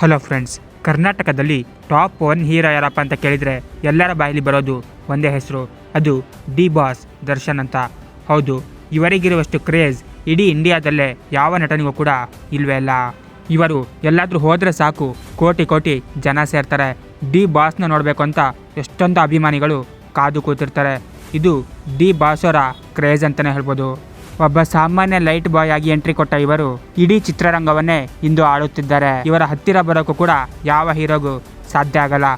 Hello friends, ಕರ್ನಾಟಕದಲ್ಲಿ top one hero ಯಾರಪ್ಪ ಅಂತ ಕೇಳಿದರೆ ಎಲ್ಲರ ಬಾಯಲ್ಲಿ ಬರೋದು ಒಂದೇ ಹೆಸರು, ಅದು ಡಿ ಬಾಸ್ ದರ್ಶನ್ ಅಂತ. ಹೌದು, ಇವರಿಗಿರುವಷ್ಟು ಕ್ರೇಜ್ ಇಡೀ ಇಂಡಿಯಾದಲ್ಲೇ ಯಾವ ನಟನಿಗೂ ಕೂಡ ಇಲ್ವೇ ಇಲ್ಲ. ಇವರು ಎಲ್ಲಾದರೂ ಹೋದರೆ ಸಾಕು, ಕೋಟಿ ಕೋಟಿ ಜನ ಸೇರ್ತಾರೆ. ಡಿ ಬಾಸ್ನ ನೋಡಬೇಕು ಅಂತ ಎಷ್ಟೊಂದು ಅಭಿಮಾನಿಗಳು ಕಾದು ಕೂತಿರ್ತಾರೆ. ಇದು ಡಿ ಬಾಸ್ ಅವರ ಕ್ರೇಜ್ ಅಂತಲೇ ಹೇಳ್ಬೋದು. ಒಬ್ಬ ಸಾಮಾನ್ಯ ಲೈಟ್ ಬಾಯ್ ಆಗಿ ಎಂಟ್ರಿ ಕೊಟ್ಟ ಇವರು ಇಡೀ ಚಿತ್ರರಂಗವನ್ನೇ ಇಂದು ಆಳುತ್ತಿದ್ದಾರೆ. ಇವರ ಹತ್ತಿರ ಬರೋಕ್ಕೂ ಕೂಡ ಯಾವ ಹೀರೋಗೂ ಸಾಧ್ಯ ಆಗಲ್ಲ.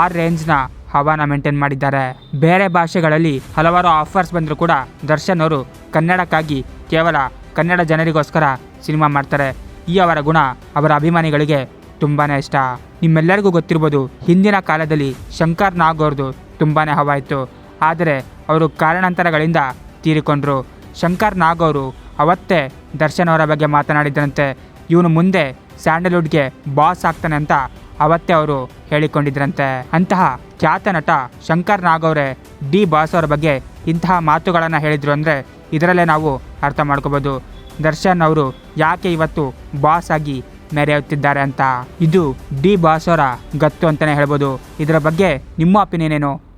ಆ ರೇಂಜ್ನ ಹವಾನ ಮೇಂಟೈನ್ ಮಾಡಿದ್ದಾರೆ. ಬೇರೆ ಭಾಷೆಗಳಲ್ಲಿ ಹಲವಾರು ಆಫರ್ಸ್ ಬಂದರೂ ಕೂಡ ದರ್ಶನ್ ಅವರು ಕನ್ನಡಕ್ಕಾಗಿ ಕೇವಲ ಕನ್ನಡ ಜನರಿಗೋಸ್ಕರ ಸಿನಿಮಾ ಮಾಡ್ತಾರೆ. ಈ ಅವರ ಗುಣ, ಅವರ ಅಭಿಮಾನಿಗಳಿಗೆ ತುಂಬಾ ಇಷ್ಟ. ನಿಮ್ಮೆಲ್ಲರಿಗೂ ಗೊತ್ತಿರ್ಬೋದು, ಹಿಂದಿನ ಕಾಲದಲ್ಲಿ ಶಂಕರ್ ನಾಗ್ ಅವ್ರದ್ದು ತುಂಬಾ ಹವಾ ಆದರೆ ಅವರು ಕಾರಣಾಂತರಗಳಿಂದ ತೀರಿಕೊಂಡ್ರು. ಶಂಕರ್ ನಾಗ್ ಅವರು ಅವತ್ತೇ ದರ್ಶನ್ ಅವರ ಬಗ್ಗೆ ಮಾತನಾಡಿದ್ರಂತೆ. ಇವನು ಮುಂದೆ ಸ್ಯಾಂಡಲ್ವುಡ್ಗೆ ಬಾಸ್ ಆಗ್ತಾನೆ ಅಂತ ಅವತ್ತೇ ಅವರು ಹೇಳಿಕೊಂಡಿದ್ರಂತೆ. ಅಂತಹ ಖ್ಯಾತ ನಟ ಶಂಕರ್ ನಾಗ್ ಅವರೇ ಡಿ ಬಾಸ್ ಅವರ ಬಗ್ಗೆ ಇಂತಹ ಮಾತುಗಳನ್ನು ಹೇಳಿದರು ಅಂದರೆ ಇದರಲ್ಲೇ ನಾವು ಅರ್ಥ ಮಾಡ್ಕೋಬೋದು. ದರ್ಶನ್ ಅವರು ಯಾಕೆ ಇವತ್ತು ಬಾಸ್ ಆಗಿ ಮೆರೆಯುತ್ತಿದ್ದಾರೆ ಅಂತ. ಇದು ಡಿ ಬಾಸ್ ಅವರ ಗತ್ತು ಅಂತಲೇ ಹೇಳ್ಬೋದು. ಇದರ ಬಗ್ಗೆ ನಿಮ್ಮ ಒಪಿನಿಯನ್ ಏನು?